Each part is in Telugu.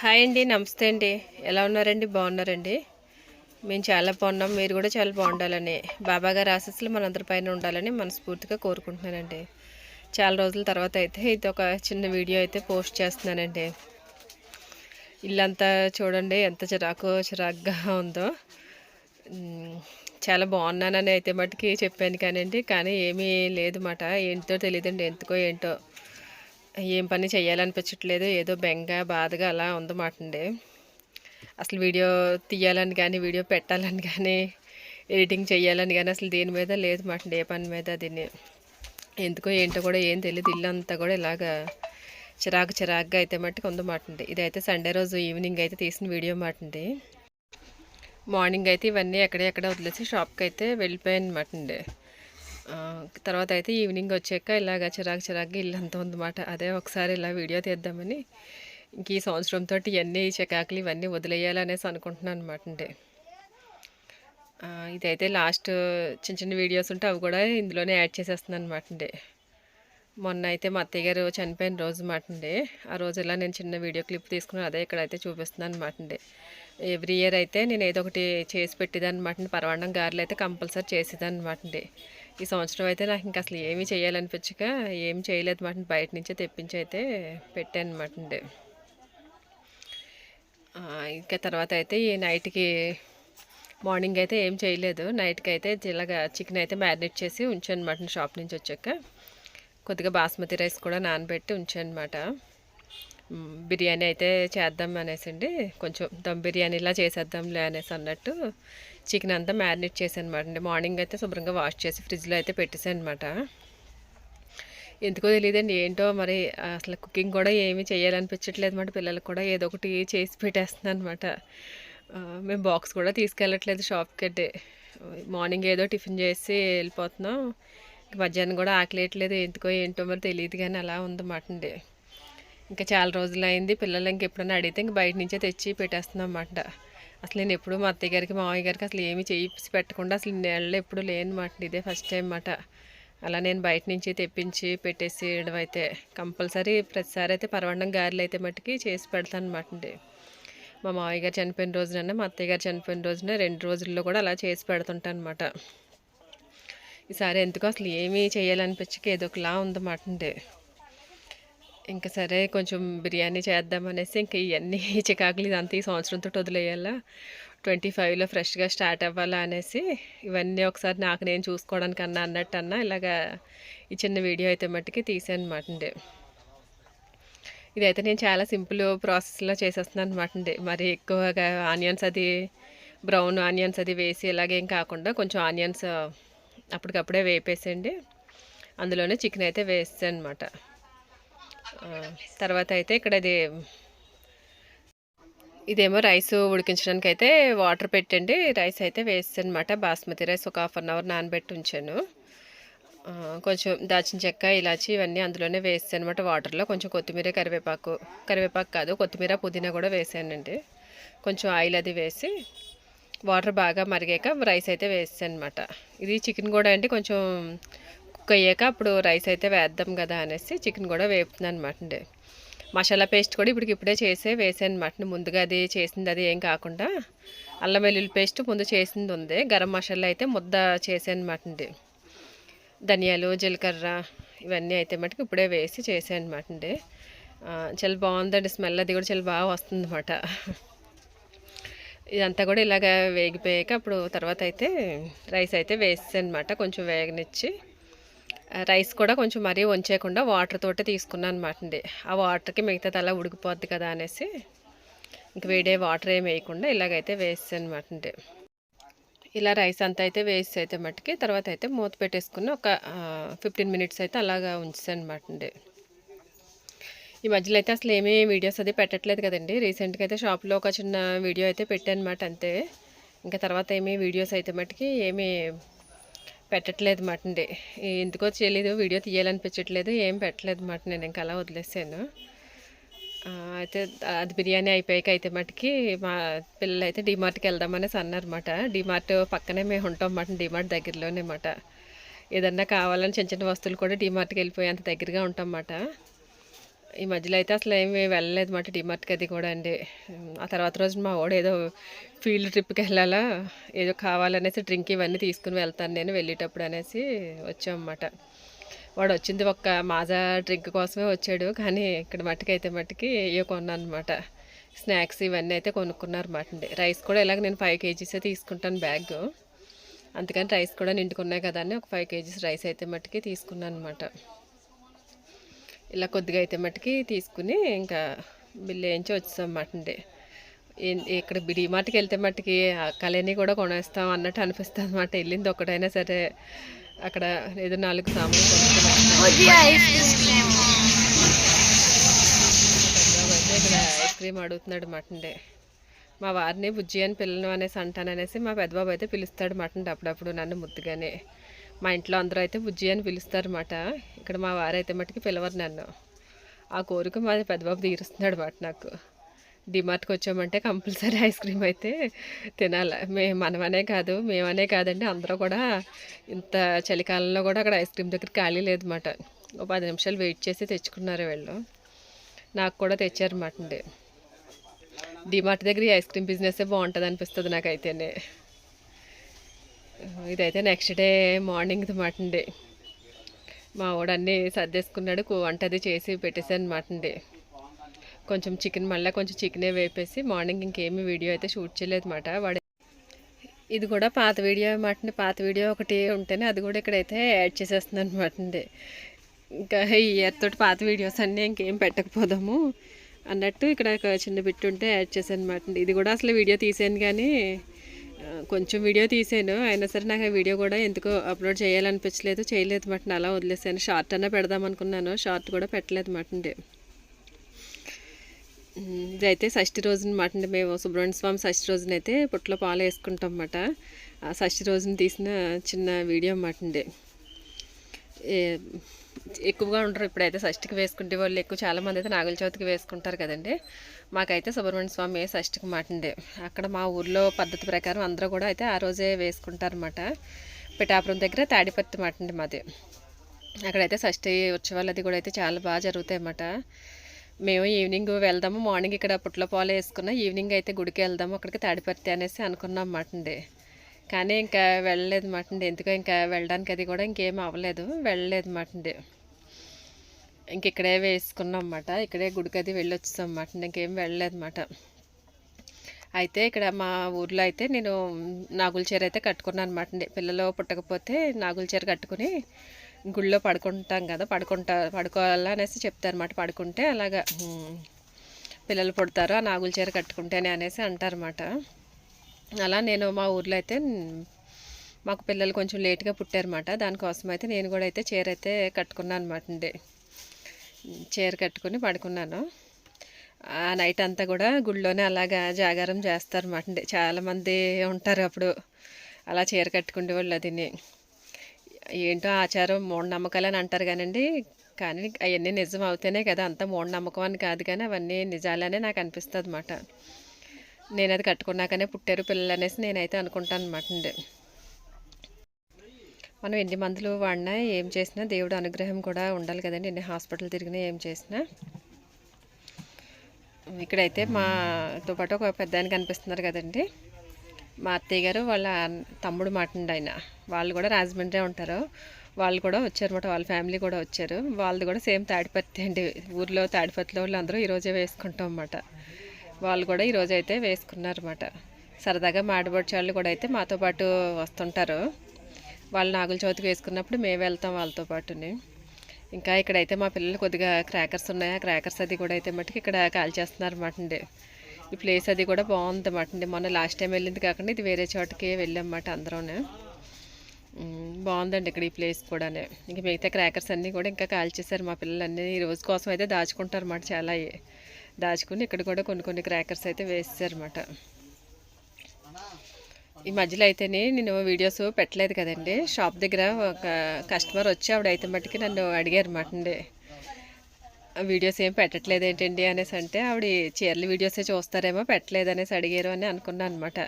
హాయ్ అండి నమస్తే అండి. ఎలా ఉన్నారండి? బాగున్నారండి? మేము చాలా బాగున్నాం. మీరు కూడా చాలా బాగుండాలని బాబా గారి ఆశీస్సులు మనందరి పైన ఉండాలని మనస్ఫూర్తిగా కోరుకుంటున్నానండి. చాలా రోజుల తర్వాత అయితే ఇది ఒక చిన్న వీడియో అయితే పోస్ట్ చేస్తున్నానండి. ఇల్లంతా చూడండి ఎంత చిరాకు చిరాకుగా ఉందో. చాలా బాగున్నానని అయితే మటుకి చెప్పాను కానండి. కానీ ఏమీ లేదు మాట. ఏంటో తెలియదండి ఎందుకో ఏంటో. ఏం పని చేయాలనిపించట్లేదు ఏదో బెంగ బాధగా అలా ఉందన్నమాట అండి. అసలు వీడియో తీయాలని కానీ వీడియో పెట్టాలని కానీ ఎడిటింగ్ చేయాలని కానీ అసలు దీని మీద లేదు మాటండి ఏ పని మీద దీన్ని. ఎందుకో ఏంటో కూడా ఏం తెలియదు ఇల్లు అంతా కూడా ఇలాగా చిరాకు చిరాకుగా అయితే మట్టుకు ఉందన్నమాట అండి. ఇదైతే సండే రోజు ఈవినింగ్ అయితే తీసిన వీడియో మాట అండి. మార్నింగ్ అయితే ఇవన్నీ ఎక్కడెక్కడ వదిలేసి షాప్కి అయితే వెళ్ళిపోయాను అనమాట అండి. తర్వాత అయితే ఈవినింగ్ వచ్చాక ఇలాగ చిరాకు చిరాకు ఇల్లు అంతా ఉందన్నమాట. అదే ఒకసారి ఇలా వీడియో తీద్దామని ఇంక ఈ సంవత్సరంతో ఇవన్నీ చికాకులు ఇవన్నీ వదిలేయాలనేసి అనుకుంటున్నాను అనమాట అంటే ఇదైతే లాస్ట్ చిన్న చిన్న వీడియోస్ ఉంటే అవి కూడా ఇందులోనే యాడ్ చేసేస్తున్నాను అనమాట అండి. మొన్న అయితే మా అత్తయ్య గారు చనిపోయిన రోజు మాట అండి. ఆ రోజు ఇలా నేను చిన్న వీడియో క్లిప్ తీసుకుని అదే ఇక్కడైతే చూపిస్తున్నాను అనమాట అండి. ఎవ్రీ ఇయర్ అయితే నేను ఏదో ఒకటి చేసి పెట్టేదాన్ని అనమాట అండి. గారెలు అయితే కంపల్సరీ చేసేదాన్ని అనమాట అండి. ఈ సంవత్సరం అయితే నాకు ఇంకా అసలు ఏమీ చేయాలనిపించక ఏం చేయలేదు మటన్. బయట నుంచే తెప్పించి అయితే పెట్టాను అనమాట అండి ఇంకా తర్వాత అయితే ఈ నైట్కి మార్నింగ్ అయితే ఏం చేయలేదు నైట్కి అయితే ఇలాగా చికెన్ అయితే మ్యారినేట్ చేసి ఉంచాను అనమాట షాప్ నుంచి వచ్చాక. కొద్దిగా బాస్మతి రైస్ కూడా నానబెట్టి ఉంచాను అనమాట బిర్యానీ అయితే చేద్దాం అనేసి అండి. కొంచెం దమ్ బిర్యానీలా చేసేద్దాంలే అనేసి అన్నట్టు చికెన్ అంతా మ్యారినేట్ చేశాను అనమాట అండి మార్నింగ్ అయితే శుభ్రంగా వాష్ చేసి ఫ్రిడ్జ్లో అయితే పెట్టేశాను అనమాట ఎందుకో తెలియదండి ఏంటో మరి అసలు కుకింగ్ కూడా ఏమీ చేయాలనిపించట్లేదు అనమాట పిల్లలకు కూడా ఏదో ఒకటి చేసి పెట్టేస్తున్నాను అనమాట మేము బాక్స్ కూడా తీసుకెళ్ళట్లేదు షాప్కి అంటే. మార్నింగ్ ఏదో టిఫిన్ చేసి వెళ్ళిపోతున్నాం. ఇంక మధ్యాహ్నం కూడా ఆకలేయట్లేదు ఎందుకో ఏంటో మరి తెలియదు కానీ అలా ఉందన్నమాట అండి. ఇంకా చాలా రోజులు అయింది పిల్లలు ఇంక ఎప్పుడైనా అడిగితే ఇంక బయట నుంచే తెచ్చి పెట్టేస్తున్నాం అన్నమాట. అసలు నేను ఎప్పుడు మా అత్తయ్య గారికి మామయ్య గారికి అసలు ఏమీ చేసి పెట్టకుండా అసలు నెలలో ఎప్పుడు లేనమాట ఇదే ఫస్ట్ టైం మాట. అలా నేను బయట నుంచి తెప్పించి పెట్టేసేయడం అయితే కంపల్సరీ. ప్రతిసారి అయితే పరవండం గారెలు అయితే మట్టుకి చేసి పెడతాను అనమాట అండి. మా మామయ్య గారు చనిపోయిన రోజున మా అత్తయ్య గారు చనిపోయిన రోజున రెండు రోజుల్లో కూడా అలా చేసి పెడుతుంటాను అనమాట ఈసారి ఎందుకో అసలు ఏమీ చేయాలనిపించక ఏదో ఒకలా ఉందన్నమాట అండి. ఇంకా సరే కొంచెం బిర్యానీ చేద్దాం అనేసి ఇంకా ఇవన్నీ చికాకులు ఇదంతా ఈ సంవత్సరంతో వదిలేయాలా. ట్వంటీ ఫైవ్లో ఫ్రెష్గా స్టార్ట్ అవ్వాలా అనేసి ఇవన్నీ ఒకసారి నాకు నేను చూసుకోవడానికి అన్నా అన్నట్టు అన్నా ఇలాగా ఈ చిన్న వీడియో అయితే మట్టుకి తీసాను అనమాట అండి. ఇదైతే నేను చాలా సింపుల్ ప్రాసెస్లో చేసేస్తున్నాను అనమాట అండి. మరి ఎక్కువగా ఆనియన్స్ అది బ్రౌన్ ఆనియన్స్ అది వేసి ఇలాగేం కాకుండా కొంచెం ఆనియన్స్ అప్పటికప్పుడే వేపేసండి అందులోనే చికెన్ అయితే వేస్తాను అనమాట తర్వాత అయితే ఇక్కడ ఇది ఇదేమో రైస్ ఉడికించడానికి అయితే వాటర్ పెట్టండి. రైస్ అయితే వేస్తానమాట. అనమాట బాస్మతి రైస్ ఒక హాఫ్ అన్ అవర్ నానబెట్టి ఉంచాను. కొంచెం దాచిన చెక్క ఇలాచి ఇవన్నీ అందులోనే వేస్తాను అనమాట వాటర్లో. కొంచెం కొత్తిమీర కరివేపాకు కరివేపాకు కాదు కొత్తిమీర పుదీనా కూడా వేసానండి. కొంచెం ఆయిల్ అది వేసి వాటర్ బాగా మరిగాక రైస్ అయితే వేస్తాను అనమాట ఇది చికెన్ కూడా అండి. కొంచెం కుక్ అయ్యాక అప్పుడు రైస్ అయితే వేద్దాం కదా అనేసి చికెన్ కూడా వేపుతున్నాను అనమాట అండి. మసాలా పేస్ట్ కూడా ఇప్పటికి ఇప్పుడే చేసే వేసాను అనమాట ముందుగా అది చేసింది అది ఏం కాకుండా అల్లం వెల్లుల్లి పేస్ట్ ముందు చేసింది ఉంది. గరం మసాలా అయితే ముద్ద చేసాను అనమాట అండి. ధనియాలు జీలకర్ర ఇవన్నీ అయితే మటుకు ఇప్పుడే వేసి చేసాను అనమాట అండి. చాలా బాగుందండి స్మెల్. అది కూడా చాలా బాగా వస్తుంది అనమాట. ఇదంతా కూడా ఇలాగ వేగిపోయాక అప్పుడు తర్వాత అయితే రైస్ అయితే వేసాను అనమాట. కొంచెం వేగనిచ్చి రైస్ కూడా కొంచెం మరీ వంచేయకుండా వాటర్ తోటే తీసుకున్నాను అనమాట అండి. ఆ వాటర్కి మిగతాది అలా ఉడికిపోద్ది కదా అనేసి ఇంక వేడే వాటర్ ఏమి వేయకుండా ఇలాగైతే వేసాను అనమాట అండి. ఇలా రైస్ అంతా అయితే వేసి అయితే మట్టుకి తర్వాత అయితే మూత పెట్టేసుకుని ఒక ఫిఫ్టీన్ మినిట్స్ అయితే అలాగా ఉంచాను అనమాట అండి. ఈ మధ్యలో అయితే అసలు ఏమీ వీడియోస్ అది పెట్టట్లేదు కదండి. రీసెంట్గా అయితే షాప్లో ఒక చిన్న వీడియో అయితే పెట్టాను అనమాట అంతే. ఇంకా తర్వాత ఏమీ వీడియోస్ అయితే మట్టుకి ఏమీ పెట్టట్లేదు మాట అండి ఎందుకో తెలియదు వీడియో తీయాలనిపించట్లేదు ఏం పెట్టలేదు మాట నేను ఇంకా అలా వదిలేసాను. అయితే అది బిర్యానీ అయిపోయాక అయితే మటుకి మా పిల్లలు అయితే డిమార్ట్కి వెళ్దామనేసి అన్నారన్నమాట. డిమార్ట్ పక్కనే మేము ఉంటాం మాట డిమార్ట్ దగ్గరలోనే అన్నమాట ఏదన్నా కావాలని చిన్న చిన్న వస్తువులు కూడా డిమార్ట్కి వెళ్ళిపోయి అంత దగ్గరగా ఉంటాం అన్నమాట ఈ మధ్యలో అయితే అసలు ఏమి వెళ్ళలేదు మాట డిమార్ట్కి అది కూడా అండి. ఆ తర్వాత రోజు మా వాడు ఏదో ఫీల్డ్ ట్రిప్కి వెళ్ళాలా ఏదో కావాలనేసి డ్రింక్ ఇవన్నీ తీసుకుని వెళ్తాను నేను వెళ్ళేటప్పుడు అనేసి వచ్చామన్నమాట వాడు వచ్చింది ఒక్క మాజా డ్రింక్ కోసమే వచ్చాడు కానీ ఇక్కడ మట్టుకు అయితే మట్టుకి ఏ కొన్నాను అనమాట స్నాక్స్ ఇవన్నీ అయితే కొనుక్కున్నారు అండి. రైస్ కూడా ఇలాగ నేను ఫైవ్ కేజీసే తీసుకుంటాను బ్యాగ్. అందుకని రైస్ కూడా నిండుకున్నాయి కదా అని ఒక ఫైవ్ కేజీస్ రైస్ అయితే మట్టుకి తీసుకున్నాను అనమాట ఇలా కొద్దిగా అయితే మట్టుకి తీసుకుని ఇంకా బిల్లు వేయించి వచ్చాం అన్నమాట అండి ఇక్కడ డిమార్ట్కి వెళ్తే మట్టుకి ఆ కళని కూడా కొనేస్తాం అన్నట్టు అనిపిస్తుంది అనమాట వెళ్ళింది ఒకటైనా సరే అక్కడ ఏదో నాలుగు సామాన్లు ఇక్కడ ఐస్ క్రీమ్ అడుగుతున్నాడు మటండే మా వారిని బుజ్జి అని పిల్లలు అనేసి అంటాననేసి మా పెద్దబాబు అయితే పిలుస్తాడు మటండి అప్పుడప్పుడు నన్ను ముద్దుగానే. మా ఇంట్లో అందరూ అయితే బుజ్జి అని పిలుస్తారు ఇక్కడ మా వారైతే మట్టుకి పిలవరు నన్ను. ఆ కోరిక మా పెద్దబాబు తీరుస్తున్నాడు మాట నాకు. డిమార్ట్కి వచ్చామంటే కంపల్సరీ ఐస్ క్రీమ్ అయితే తినాలి. మే మనమనే కాదు మేమనే కాదండి. అందరూ కూడా ఇంత చలికాలంలో కూడా అక్కడ ఐస్ క్రీమ్ దగ్గర ఖాళీ లేదన్నమాట. ఓ పది నిమిషాలు వెయిట్ చేసి తెచ్చుకున్నారు వీళ్ళు. నాకు కూడా తెచ్చారన్నమాట అండి. డిమార్ట్ దగ్గర ఈ ఐస్ క్రీమ్ బిజినెస్ బాగుంటుంది అనిపిస్తుంది నాకైతేనే. ఇదైతే నెక్స్ట్ డే మార్నింగ్ మాట డే మా వాడన్నీ సర్దేసుకున్నాడు కు- వంట అది చేసి పెట్టేసాను అనమాట అండి కొంచెం చికెన్ మళ్ళీ కొంచెం చికెనే వేపేసి మార్నింగ్ ఇంకేమీ వీడియో అయితే షూట్ చేయలేదు అనమాట వాడు ఇది కూడా పాత వీడియో అనమాట పాత వీడియో ఒకటి ఉంటేనే అది కూడా ఇక్కడైతే యాడ్ చేసేస్తున్నాను అనమాట డే ఇంకా ఈ ఇయర్ తోటి పాత వీడియోస్ అన్నీ ఇంకేం పెట్టకపోదాము అన్నట్టు ఇక్కడ చిన్న బిట్ ఉంటే యాడ్ చేశాను అనమాట అండి ఇది కూడా అసలు వీడియో తీసాను కానీ కొంచెం వీడియో తీసాను. అయినా సరే నాకు ఆ వీడియో కూడా ఎందుకో అప్లోడ్ చేయాలనిపించలేదు. చేయలేదు మాట అలా వదిలేసాను. షార్ట్ అన్నా పెడదాం అనుకున్నాను. షార్ట్ కూడా పెట్టలేదు మాట అండి ఇదైతే షష్ఠి రోజున మాట అండి మేము సుబ్రహ్మణ్య స్వామి షష్ఠి రోజునైతే పుట్లో పాలు వేసుకుంటాం అన్నమాట. ఆ షష్ఠి రోజున తీసిన చిన్న వీడియో అన్నమాట అండి ఎక్కువగా ఉంటారు ఇప్పుడైతే షష్ఠికి వేసుకుంటే వాళ్ళు ఎక్కువ చాలామంది అయితే నాగుల చవితికి వేసుకుంటారు కదండి. మాకైతే సుబ్రహ్మణ్య స్వామి షష్ఠికి మాట అండి అక్కడ మా ఊర్లో పద్ధతి ప్రకారం అందరూ కూడా అయితే ఆ రోజే వేసుకుంటారన్నమాట. పిఠాపురం దగ్గర తాడిపత్తి మాట అండి మాది. అక్కడైతే షష్ఠి ఉత్సవాలు అది కూడా అయితే చాలా బాగా జరుగుతాయి అన్నమాట మేము ఈవినింగ్ వెళ్దాము మార్నింగ్ ఇక్కడ పుట్ల పాలు వేసుకున్న ఈవినింగ్ అయితే గుడికి వెళ్దాము అక్కడికి తాడిపత్తి అనేసి అనుకున్నాం అన్నమాట అండి కానీ ఇంకా వెళ్ళలేదు మాటండి ఎందుకో ఇంకా వెళ్ళడానికి అది కూడా ఇంకేం అవ్వలేదు. వెళ్ళలేదు మాటండి ఇంక ఇక్కడే వేసుకున్నాం అన్నమాట. ఇక్కడే గుడికి అది వెళ్ళి అన్నమాట ఇంకేం వెళ్ళలేదు అన్నమాట. అయితే ఇక్కడ మా ఊర్లో అయితే నేను నాగుల చీర అయితే కట్టుకున్నాను అనమాట అండి పిల్లలు పుట్టకపోతే నాగుల చీర కట్టుకుని గుళ్ళో పడుకుంటాం కదా. పడుకుంటా పడుకోవాలా అనేసి చెప్తారు అనమాట పడుకుంటే అలాగా పిల్లలు పుడతారు ఆ నాగుల చీర కట్టుకుంటేనే అనేసి అంటారన్నమాట అలా నేను మా ఊర్లో అయితే మాకు పిల్లలు కొంచెం లేట్గా పుట్టారన్నమాట. దానికోసం అయితే నేను కూడా అయితే చీర అయితే కట్టుకున్నాను అనమాట అండి చీర కట్టుకుని పడుకున్నాను. ఆ నైట్ అంతా కూడా గుళ్ళోనే అలాగా జాగారం చేస్తారన్నమాట అండి చాలామంది ఉంటారు అప్పుడు. అలా చీర కట్టుకునే వాళ్ళు అదిని. ఏంటో ఆచారం మూఢనమ్మకాలు అని అంటారు కానండి. కానీ అవన్నీ నిజం అవుతేనే కదా అంత మూఢనమ్మకం అని కాదు కానీ అవన్నీ నిజాలనే నాకు అనిపిస్తుంది అన్నమాట నేను అది కట్టుకున్నాకనే పుట్టారు పిల్లలు అనేసి నేనైతే అనుకుంటాను అనమాట అండి. మనం ఎన్ని మందులు వాడినా ఏం చేసినా దేవుడు అనుగ్రహం కూడా ఉండాలి కదండి. ఎన్ని హాస్పిటల్ తిరిగినా ఏం చేసినా. ఇక్కడైతే మాతో పాటు ఒక పెద్ద ఆయన కనిపిస్తున్నారు కదండి. మా అత్తయ్య గారు వాళ్ళ తమ్ముడు మాటండి ఆయన. వాళ్ళు కూడా రాజమండ్రి ఉంటారు. వాళ్ళు కూడా వచ్చారన్నమాట వాళ్ళ ఫ్యామిలీ కూడా వచ్చారు. వాళ్ళది కూడా సేమ్ తాడిపత్తి అండి. ఊర్లో తాడిపత్తిలో వాళ్ళు అందరూ ఈరోజే వేసుకుంటాం అన్నమాట. వాళ్ళు కూడా ఈరోజు అయితే వేసుకున్నారన్నమాట. సరదాగా మాడబొడ్చి వాళ్ళు కూడా అయితే మాతో పాటు వస్తుంటారు. వాళ్ళు నాగుల చవితికి వేసుకున్నప్పుడు మేము వెళ్తాం వాళ్ళతో పాటుని. ఇంకా ఇక్కడైతే మా పిల్లలు కొద్దిగా క్రాకర్స్ ఉన్నాయి. ఆ క్రాకర్స్ అది కూడా అయితే మటుకు ఇక్కడ కాల్ చేస్తున్నారు అండి. ఈ ప్లేస్ అది కూడా బాగుందన్నమాట అండి. మొన్న లాస్ట్ టైం వెళ్ళింది కాకుండా ఇది వేరే చోటకి వెళ్ళామన్నమాట అందరూనే. బాగుందండి ఇక్కడ ఈ ప్లేస్ కూడానే. ఇంకా మిగతా క్రాకర్స్ అన్నీ కూడా ఇంకా కాల్ చేశారు మా పిల్లలన్నీ. ఈ రోజు కోసం అయితే దాచుకుంటారు అన్నమాట చాలా. దాచుకుని ఇక్కడ కూడా కొన్ని కొన్ని క్రాకర్స్ అయితే వేసారన్నమాట. ఈ మధ్యలో అయితేనే నేను వీడియోస్ పెట్టలేదు కదండి. షాప్ దగ్గర ఒక కస్టమర్ వచ్చి ఆవిడ అయితే మట్టుకి నన్ను అడిగారు అన్నమాట అండి. "ఆ వీడియోస్ ఏం పెట్టట్లేదు ఏంటండి? అనేసి అంటే ఆవిడ చీరల వీడియోసే చూస్తారేమో పెట్టలేదు అనేసి అడిగారు అని అనుకున్నాను అనమాట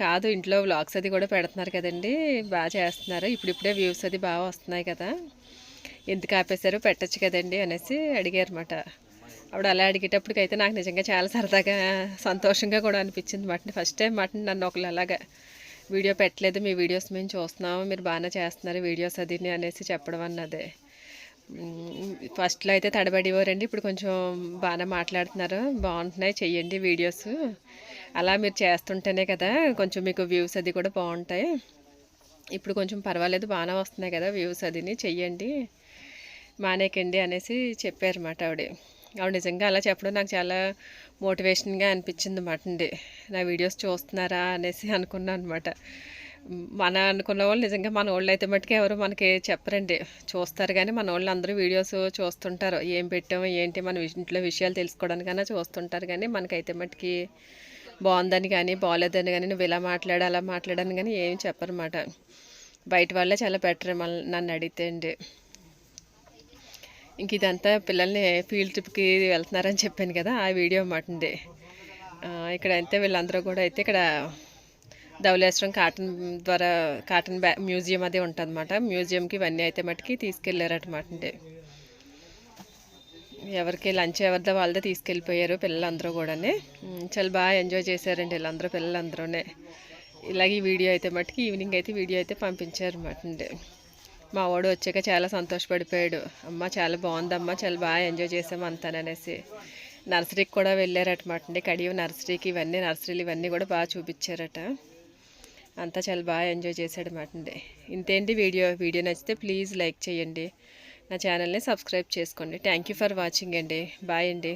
కాదు ఇంట్లో వ్లాగ్స్ అది కూడా పెడుతున్నారు కదండి. బాగా చేస్తున్నారు. ఇప్పుడిప్పుడే వ్యూస్ అది బాగా వస్తున్నాయి కదా. ఎందుకు ఆపేశారు? పెట్టచ్చు కదండి అనేసి అడిగారనమాట ఆవిడ అలా అడిగేటప్పటికైతే నాకు నిజంగా చాలా సరదాగా సంతోషంగా కూడా అనిపించింది మటన్. ఫస్ట్ టైం మటన్ నన్ను ఒకళ్ళు అలాగా వీడియో పెట్టలేదు మీ వీడియోస్ మేము చూస్తున్నాము మీరు బాగానే చేస్తున్నారు వీడియోస్ అది అనేసి చెప్పడం అన్నదే. ఫస్ట్లో అయితే తడబడివారండి. ఇప్పుడు కొంచెం బాగానే మాట్లాడుతున్నారు. బాగుంటున్నాయి చెయ్యండి వీడియోస్. అలా మీరు చేస్తుంటేనే కదా కొంచెం మీకు వ్యూస్ అది కూడా బాగుంటాయి. ఇప్పుడు కొంచెం పర్వాలేదు బాగానే వస్తున్నాయి కదా వ్యూస్ అదిని చెయ్యండి మానేకండి అనేసి చెప్పారన్నమాట ఆవిడ. ఆవిడ నిజంగా అలా చెప్పడం నాకు చాలా మోటివేషన్గా అనిపించింది అన్నమాట అండి. నా వీడియోస్ చూస్తున్నారా అనేసి అనుకున్నాను అనమాట మన అనుకున్న వాళ్ళు నిజంగా మన వాళ్ళు అయితే మట్టుకు ఎవరు మనకి చెప్పరండి. చూస్తారు కానీ మన వాళ్ళు అందరూ వీడియోస్ చూస్తుంటారు. ఏం పెట్టాము ఏంటి మన ఇంట్లో విషయాలు తెలుసుకోవడానికైనా చూస్తుంటారు కానీ మనకైతే మట్టుకి బాగుందని కానీ బాగాలేదని కానీ నువ్వు ఇలా మాట్లాడు అలా మాట్లాడని కానీ ఏం చెప్పరన్నమాట బయట వాళ్ళే చాలా బెటర్ మన నన్ను అడిగితే అండి. ఇంక ఇదంతా పిల్లల్ని ఫీల్డ్ ట్రిప్కి వెళ్తున్నారని చెప్పాను కదా ఆ వీడియో అన్నమాట అండి. ఇక్కడ అయితే వీళ్ళందరూ కూడా అయితే ఇక్కడ ధవలేశ్వరం కాటన్ ద్వారా కాటన్ బ్యా మ్యూజియం అది ఉంటుందన్నమాట. మ్యూజియంకి ఇవన్నీ అయితే మటుకి తీసుకెళ్ళారనమాట అండి. ఎవరికి లంచ్ ఎవరిదో వాళ్ళదే తీసుకెళ్ళిపోయారు పిల్లలందరూ కూడా చాలా బాగా ఎంజాయ్ చేశారండి వీళ్ళందరూ పిల్లలందరూనే. ఇలాగే ఈ వీడియో అయితే మటుకి ఈవినింగ్ అయితే వీడియో అయితే పంపించారు అన్నమాట అండి. మా వాడు వచ్చాక చాలా సంతోషపడిపోయాడు. అమ్మ చాలా బాగుందమ్మా చాలా బాగా ఎంజాయ్ చేసాము అంతాననేసి. నర్సరీకి కూడా వెళ్ళారటమాట అండి. కడియం నర్సరీకి ఇవన్నీ నర్సరీలు ఇవన్నీ కూడా బాగా చూపించారట. అంతా చాలా బాగా ఎంజాయ్ చేశాడు అన్నమాట అండి. ఇంతేంటి వీడియో? వీడియో నచ్చితే ప్లీజ్ లైక్ చేయండి. నా ఛానల్ని సబ్స్క్రైబ్ చేసుకోండి. థ్యాంక్ యూ ఫర్ వాచింగ్ అండి. బాయ్ అండి.